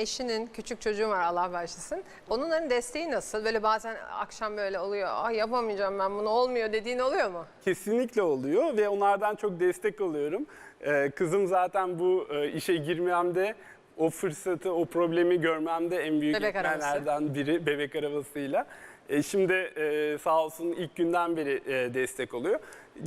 Eşinin küçük çocuğu var Allah bağışlasın. Onların desteği nasıl? Böyle bazen akşam böyle oluyor. Ay yapamayacağım ben bunu olmuyor dediğin oluyor mu? Kesinlikle oluyor ve onlardan çok destek alıyorum. Ee, kızım zaten bu e, işe girmemde o fırsatı, o problemi görmemde en büyük Bebek arabası. etmenlerden biri bebek arabasıyla. E, şimdi e, sağ olsun ilk günden beri e, destek oluyor.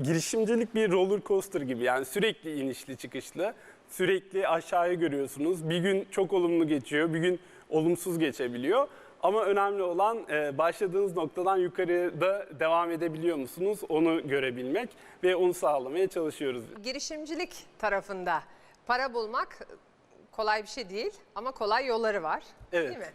Girişimcilik bir roller coaster gibi yani sürekli inişli çıkışlı, sürekli aşağıya görüyorsunuz. Bir gün çok olumlu geçiyor, bir gün olumsuz geçebiliyor. Ama önemli olan e, başladığınız noktadan yukarıda devam edebiliyor musunuz onu görebilmek ve onu sağlamaya çalışıyoruz. Girişimcilik tarafında para bulmak kolay bir şey değil ama kolay yolları var. Evet. Değil mi?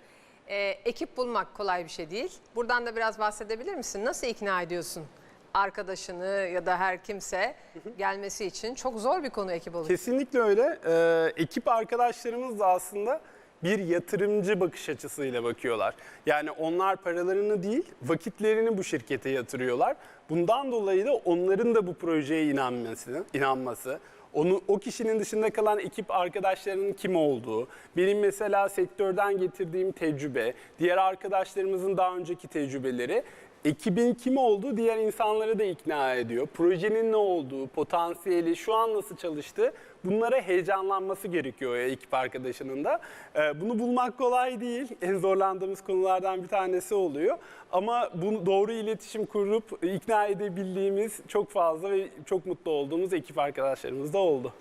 Ee, ekip bulmak kolay bir şey değil. Buradan da biraz bahsedebilir misin? Nasıl ikna ediyorsun arkadaşını ya da her kimse gelmesi için? Çok zor bir konu ekip oluşturmak. Kesinlikle öyle. Ee, ekip arkadaşlarımız da aslında bir yatırımcı bakış açısıyla bakıyorlar. Yani onlar paralarını değil, vakitlerini bu şirkete yatırıyorlar. Bundan dolayı da onların da bu projeye inanması, inanması, onu o kişinin dışında kalan ekip arkadaşlarının kim olduğu, benim mesela sektörden getirdiğim tecrübe, diğer arkadaşlarımızın daha önceki tecrübeleri ekibin kim olduğu diğer insanları da ikna ediyor. Projenin ne olduğu, potansiyeli, şu an nasıl çalıştığı bunlara heyecanlanması gerekiyor ekip arkadaşının da. Ee, bunu bulmak kolay değil. En zorlandığımız konulardan bir tanesi oluyor. Ama bunu doğru iletişim kurup ikna edebildiğimiz çok fazla ve çok mutlu olduğumuz ekip arkadaşlarımız da oldu.